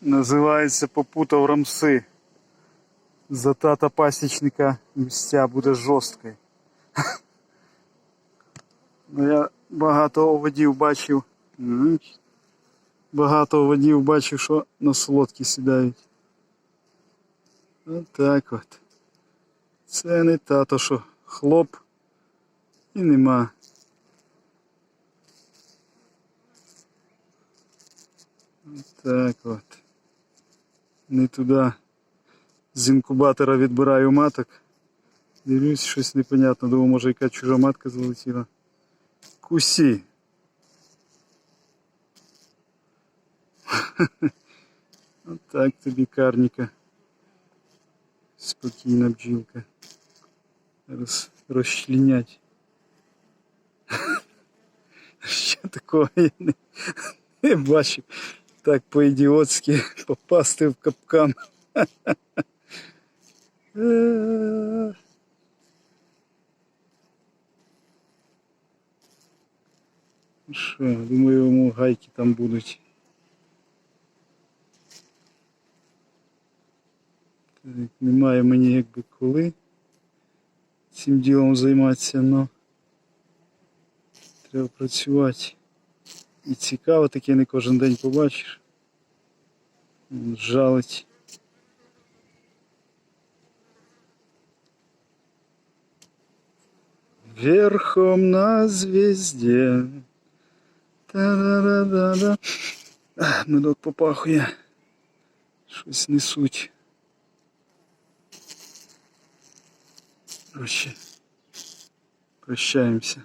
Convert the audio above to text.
Називається попутав рамси. За тата пасічника мстя буде жорсткою. Ну, я багато оводів бачив. Багато оводів бачив, що на солодкі сідають. Отак от. Це не тато, що хлоп і нема. Так от. Не туди з інкубатора відбираю маток. Дивлюсь, щось непонятно. Думаю, може яка чужа матка залетіла. Кусі. Отак тобі карніка. Спокійна бджілка. Роз, розчлінять. Ще такого я не, не бачив. Так по-ідіотськи попасти в капкан. Ну Що, думаю, йому гайки там будуть. Так, немає мені якби коли цим ділом займатися, але треба працювати. І цікаво, таке не кожен день побачиш. Жалить. Верхом на звезде. Та-да-да-да-да. Медок попахує. Щось несуть. Короче, прощаємося.